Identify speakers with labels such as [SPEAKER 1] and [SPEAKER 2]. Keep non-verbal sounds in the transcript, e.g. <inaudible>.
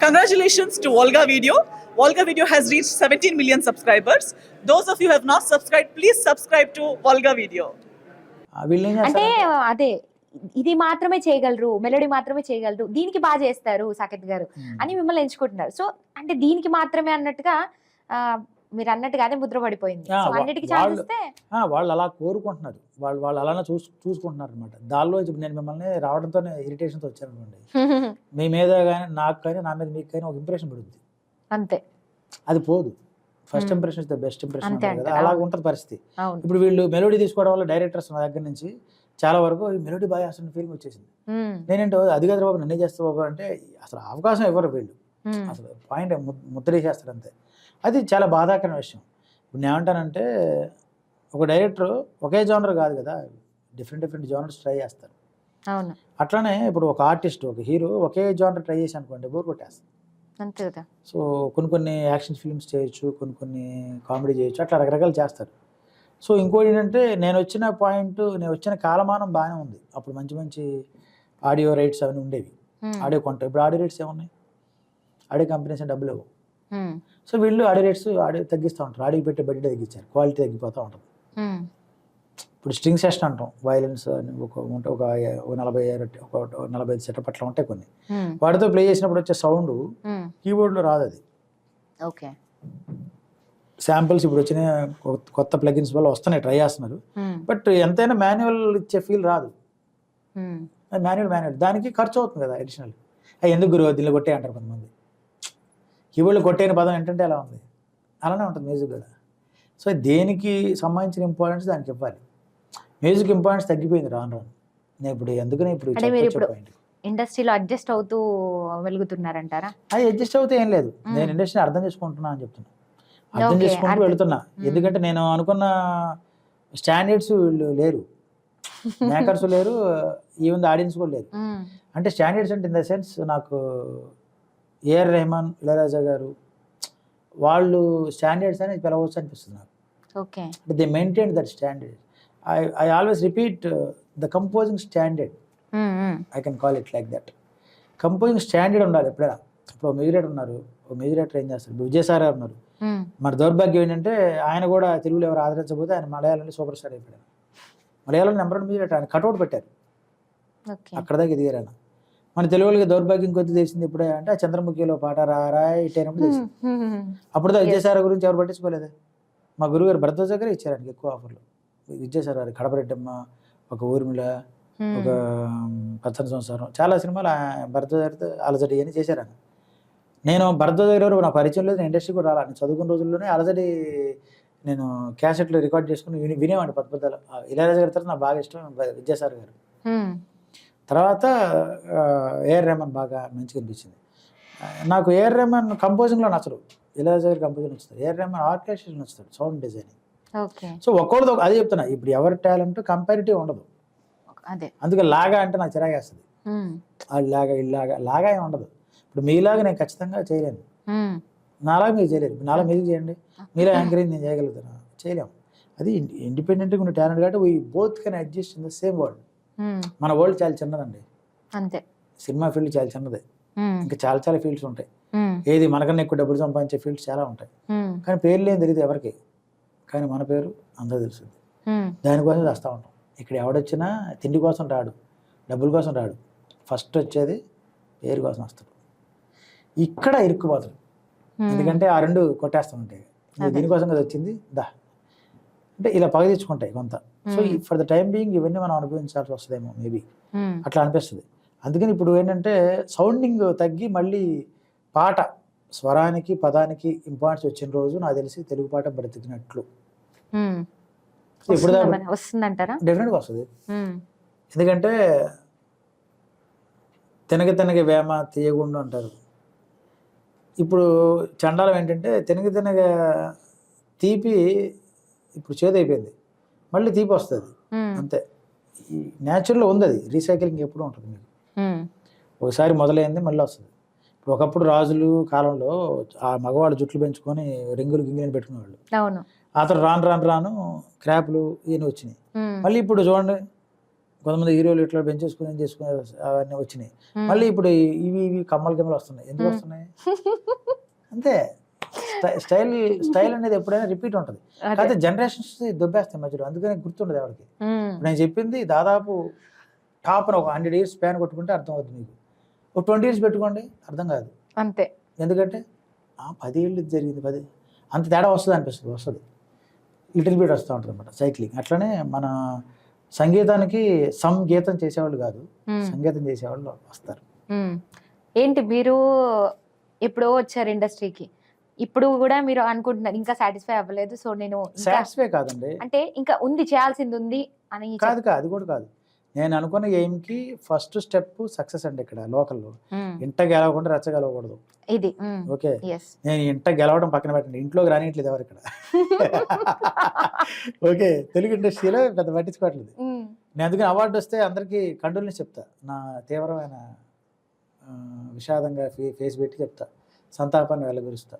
[SPEAKER 1] Congratulations to Volga Video. Volga Video has reached 17 million subscribers. Those of you who have not subscribed, please subscribe to Volga Video.
[SPEAKER 2] అంటే అదే ఇది మాత్రమే చేయగలరు melody మాత్రమే చేయగలరు దీనికి బాగా చేస్తారు సాకేత్ గారు అని మిమ్మల్ని ఎంచుకుంటున్నారు సో అంటే దీనికి మాత్రమే అన్నట్టుగా ఆ, మీరు అన్నట్టుగా అదే ముద్ర పడిపోయింది అన్నిటికీ ఛాన్స్
[SPEAKER 3] వాళ్ళు-
[SPEAKER 2] ఇస్తే
[SPEAKER 3] ఆ, వాళ్ళు అలా కోరుకుంటున్నారు. వాళ్ళు వాళ్ళు అలానే చూసు చూసుకుంటున్నారు అనమాట దానిలో ఇప్పుడు నేను మిమ్మల్ని రావడంతోనే ఇరిటేషన్తో వచ్చాను అనుకోండి. <laughs> మీ మీద కానీ నాకు కానీ నా మీద మీకు కానీ ఒక ఇంప్రెషన్ పడుద్ది.
[SPEAKER 2] అంతే.
[SPEAKER 3] అది పోదు. First
[SPEAKER 2] Hmm.
[SPEAKER 3] Impression is the best impression కదా? అలాగ ఉంటుంది పరిస్థితి. ఇప్పుడు వీళ్ళు మెలోడీ తీసుకోవడం వల్ల డైరెక్టర్స్ నా దగ్గర నుంచి చాలా వరకు మెలోడీ బాగా అసలు ఫీలింగ్ వచ్చేసింది.
[SPEAKER 2] ఉమ్,
[SPEAKER 3] నేనేంటో అది కాదు బాబు నన్నే చేస్తా బాబు అంటే అసలు అవకాశం ఇవ్వరు వీళ్ళు.
[SPEAKER 2] ఉమ్,
[SPEAKER 3] అసలు పాయింట్ ముద్రేసేస్తారు అంతే. అది చాలా బాధాకరమైన విషయం. ఇప్పుడు నేను ఏమంటానంటే ఒక డైరెక్టర్ ఒకే జోనర్ కాదు కదా డిఫరెంట్ డిఫరెంట్ జోనర్స్ ట్రై చేస్తారు.
[SPEAKER 2] అవును.
[SPEAKER 3] అట్లానే ఇప్పుడు ఒక ఆర్టిస్ట్ ఒక హీరో ఒకే జోనర్ ట్రై చేసి అనుకోండి బోర్ కొట్టేస్తారు
[SPEAKER 2] అంతే కదా.
[SPEAKER 3] సో కొన్ని కొన్ని యాక్షన్ ఫిల్మ్స్ చేయొచ్చు కొన్ని కొన్ని కామెడీ చేయొచ్చు అట్లా రకరకాలు చేస్తారు. సో ఇంకోటి ఏంటంటే నేను వచ్చిన పాయింట్ నేను వచ్చిన కాలమానం బాగానే ఉంది. అప్పుడు మంచి మంచి ఆడియో రైట్స్ అవన్నీ ఉండేవి. ఆడియో కొంటారు ఇప్పుడు ఆడియో రేట్స్ ఏమున్నాయి? ఆడియో కంపెనీస్ డబ్బులు ఇవ్వవు సో వీళ్ళు ఆడియో రేట్స్ ఆడియో తగ్గిస్తూ ఉంటారు. ఆడియో పెట్టే బడ్జెట్ తగ్గించారు. క్వాలిటీ తగ్గిపోతూ ఉంటుంది. ఇప్పుడు స్ట్రింగ్ సెషన్ అంటాం. వైలెన్స్ అని ఒక ఉంటే ఒక నలభై ఒక నలభై ఐదు సెటప్ అట్లా ఉంటాయి కొన్ని. వాటితో ప్లే చేసినప్పుడు వచ్చే సౌండ్ కీబోర్డ్లో రాదు అది.
[SPEAKER 2] ఓకే.
[SPEAKER 3] శాంపిల్స్ ఇప్పుడు వచ్చిన కొత్త- ప్లగిన్స్ వల్ల వస్తున్నాయి. ట్రై చేస్తున్నారు. బట్ ఎంతైనా మాన్యువల్ ఇచ్చే ఫీల్ రాదు. Manual manual. దానికి ఖర్చు అవుతుంది కదా అడిషనల్. ఎందుకు గురువు దీనిలో కొట్టే అంటారు కొంతమంది. కీబోర్డ్లో కొట్టేని పదం ఏంటంటే ఎలా ఉంది. అలానే ఉంటుంది మ్యూజిక్ కూడా. సో దేనికి సంబంధించిన ఇంపార్టెన్స్ దానికి ఇవ్వాలి. మ్యూజిక్ ఇంపార్టెన్స్ తగ్గిపోయింది రాను రాను. నేను ఇప్పుడు ఎందుకని ఇప్పుడు.
[SPEAKER 2] ఇండస్ట్రీలో అడ్జస్ట్ అవుతూ వెలుగుతున్నారంటారా
[SPEAKER 3] అది అడ్జస్ట్ అవుతే ఏం లేదు. నేను ఇండస్ట్రీని అర్థం చేసుకుంటున్నా అని చెప్తున్నా. అర్థం చేసుకుంటూ వెళ్తున్నా. ఎందుకంటే నేను అనుకున్న స్టాండర్డ్స్ వీళ్ళు లేరు. <laughs> మేకర్స్ లేరు ఈవెన్ ఆడియన్స్ కూడా లేరు అంటే స్టాండర్డ్స్ అంటే ఇన్ ద సెన్స్ నాకు ఏఆర్ రెహమాన్ ఇళరాజా గారు వాళ్ళు స్టాండర్డ్స్ అనేది పిలవచ్చు అనిపిస్తుంది నాకు.
[SPEAKER 2] ఓకే.
[SPEAKER 3] అంటే they maintain that standard I I always repeat the composing standard I can call it like that composing standard ఉండాలి ఎప్పుడైనా. ఇప్పుడు మ్యూజిక్ ఉన్నారు ఒక మ్యూజిక్ ఏం చేస్తారు? ఇప్పుడు విజయ్ సార్ గారు ఉన్నారు.
[SPEAKER 2] ఉమ్,
[SPEAKER 3] మరి దౌర్భాగ్యం ఏంటంటే ఆయన కూడా తెలుగులో ఎవరు ఆదరించకపోతే ఆయన మలయాళంలో సూపర్ స్టార్ అయిపోయాడు మలయాళం నెంబర్ వన్ మ్యూజిక్ ఆయన కట్అవుట్ పెట్టారు. అక్కడ దాకా ఎదిగారు ఆయన. మన తెలుగులకి దౌర్భాగ్యం కొద్ది తెలిసింది ఇప్పుడే అంటే ఆ చంద్రముఖిలో పాట రారా ఇట్టైనప్పుడు
[SPEAKER 2] ఉమ్,
[SPEAKER 3] తెలిసింది. అప్పుడు దా విజయసార గురించి ఎవరు పట్టించుకోలేదు. మా గురువు గారు భరద్వాజ్ దగ్గర ఇచ్చారు ఆయనకి ఎక్కువ ఆఫర్లు విజయసార గారు కడపరెడ్డమ్మ ఒక ఊర్మిళ ఒక పచ్చని సంవత్సరం చాలా సినిమాలు భరద్వాజ్ గారితో అలజడి అని చేశారు ఆయన నేను భరద్వాజ్ గారు నా పరిచయం లేదు నేను ఇండస్ట్రీ కూడా రాలా. నేను చదువుకున్న రోజుల్లోనే అలజడి నేను క్యాసెట్లు రికార్డ్ చేసుకుని విని వినేవాడిని పద్ద పద్దాలు ఇళయరాజా గారి తర్వాత నాకు బాగా ఇష్టం విద్యాసాగర్ గారు. తర్వాత ఏఆర్ రెహమాన్ బాగా మంచిగా అనిపించింది. నాకు ఏఆర్ రెహమాన్ కంపోజింగ్లో నచ్చడు ఇళయరాజా గారి కంపోజింగ్ నచ్చుతాడు ఏఆర్ రెహమాన్ ఆర్కెస్ట్రేషన్ నచ్చుతాడు సౌండ్ డిజైనింగ్ సో ఒక్కొక్కరిది ఒక- అదే చెప్తున్నా. ఇప్పుడు ఎవరి టాలెంట్ కంపారిటివ్ ఉండదు.
[SPEAKER 2] అదే.
[SPEAKER 3] అందుకే లాగా అంటే నాకు చిరాగేస్తుంది లాగా ఇలాగా లాగా ఏమి ఉండదు. ఇప్పుడు మీలాగా నేను ఖచ్చితంగా చేయలేను. నాలాగా మీరు చేయలేరు. ఇప్పుడు నాలా మ్యూజిక్ చేయండి. మీలా యాంకరింగ్ నేను చేయగలుగుతాను? చేయలేము. అది ఇండిపెండెంట్గా ఉన్న టాలెంట్ కాబట్టి we both can adjust in the same world మన వరల్డ్ చాలా చిన్నదండి.
[SPEAKER 2] అంతే.
[SPEAKER 3] సినిమా ఫీల్డ్ చాలా చిన్నదే. ఇంకా చాలా చాలా ఫీల్డ్స్ ఉంటాయి. ఏది మనకన్నా ఎక్కువ డబ్బులు సంపాదించే ఫీల్డ్స్ చాలా ఉంటాయి. కానీ పేర్లు ఏం తెలియదు ఎవరికి. కానీ మన పేరు అందరూ తెలుస్తుంది. దానికోసం చేస్తూ ఉంటాం. ఇక్కడ ఎవడొచ్చినా తిండి కోసం రాడు. డబ్బుల కోసం రాడు. ఫస్ట్ వచ్చేది పేరు కోసం వస్తాడు. ఇక్కడ ఇరుక్కుపోతాడు ఎందుకంటే ఆ రెండు కొట్టేస్తూ ఉంటాయి దీనికోసం కదా వచ్చింది? దా. అంటే ఇలా పగ తెచ్చుకుంటాయి కొంత. So. For the time being ఇవన్నీ మనం అనుభవించాల్సి వస్తుందేమో మేబీ అట్లా అనిపిస్తుంది. అందుకని ఇప్పుడు ఏంటంటే సౌండింగ్ తగ్గి మళ్ళీ పాట స్వరానికి పదానికి ఇంపార్టెన్స్ వచ్చిన రోజు నాకు తెలిసి తెలుగు పాట బ్రతికినట్లు. ఇప్పుడు?
[SPEAKER 2] వస్తుందంటారా?
[SPEAKER 3] డెఫినెట్గా వస్తుంది. ఎందుకంటే తినగ తినగ వేమ తీయగుండు అంటారు. ఇప్పుడు చండాలం ఏంటంటే తినగ తినగ తీపి ఇప్పుడు చేదైపోయింది. మళ్ళీ తీపి వస్తుంది. అంతే. ఈ న్యాచురల్లో ఉంది అది రీసైక్లింగ్ ఎప్పుడు ఉంటుంది. మీకు ఒకసారి మొదలైంది మళ్ళీ వస్తుంది. ఇప్పుడు ఒకప్పుడు రాజులు కాలంలో ఆ మగవాళ్ళు జుట్లు పెంచుకొని రింగులు గింగిలని పెట్టుకునేవాళ్ళు.
[SPEAKER 2] అవును.
[SPEAKER 3] అతను రాను రాను రాను క్రాప్లు ఇవన్నీ వచ్చినాయి. మళ్ళీ ఇప్పుడు చూడండి కొంతమంది హీరోలు ఇట్లా పెంచేసుకుని చేసుకుని అవన్నీ వచ్చినాయి. మళ్ళీ ఇప్పుడు ఇవి ఇవి కమ్మల గిమ్మలు వస్తున్నాయి. ఎందుకు. వస్తున్నాయి? అంతే. స్టై- స్టైల్ స్టైల్ అనేది ఎప్పుడైనా రిపీట్ ఉంటుంది. కాకపోతే జనరేషన్స్ దొబ్బేస్తాయి మధ్యలో. అందుకని గుర్తుండదు ఎవరికి. నేను చెప్పింది దాదాపు టాప్ ఒక హండ్రెడ్ ఇయర్స్ స్పాన్ కొట్టుకుంటే అర్థం అవుతుంది మీకు. ఒక ట్వంటీ ఇయర్స్ పెట్టుకోండి అర్థం కాదు.
[SPEAKER 2] అంతే.
[SPEAKER 3] ఎందుకంటే ఆ పది ఏళ్ళు జరిగింది పది అంత తేడా వస్తుంది అనిపిస్తుంది వస్తుంది. లిటిల్ బిట్ వస్తూ ఉంటుంది అనమాట సైక్లింగ్. అట్లనే మన సంగీతానికి సంగీతం చేసేవాళ్ళు కాదు. సంగీతం చేసేవాళ్ళు వస్తారు.
[SPEAKER 2] ఏంటి మీరు ఎప్పుడో వచ్చారు ఇండస్ట్రీకి? ఇప్పుడు కూడా మీరు అనుకుంటున్నారు ఇంకా సాటిస్ఫై అవ్వలేదు సో నేను
[SPEAKER 3] సాటిస్ఫై కాదండి.
[SPEAKER 2] అంటే ఇంకా ఉంది చేయాల్సింది ఉంది అని
[SPEAKER 3] కాదు కాదు అది కూడా కాదు. నేను అనుకున్న ఎయిమ్కి ఫస్ట్ స్టెప్ సక్సెస్ అండి ఇక్కడ లోకల్లో. ఇంట గెలవకుండా రెచ్చ గెలవకూడదు.
[SPEAKER 2] ఇది
[SPEAKER 3] ఓకే. నేను ఇంట గెలవడం పక్కన పెట్టండి. ఇంట్లోకి రానియట్లేదు ఎవరు ఇక్కడ. <laughs> ఓకే. తెలుగు ఇండస్ట్రీలో పెద్ద పట్టించుకోవట్లేదు. నేను అందుకని అవార్డు వస్తే అందరికీ కండోల్ని చెప్తా. నా తీవ్రమైన విషాదంగా ఫేస్ పెట్టి చెప్తా. సంతాపాన్ని వెళ్ళగురుస్తా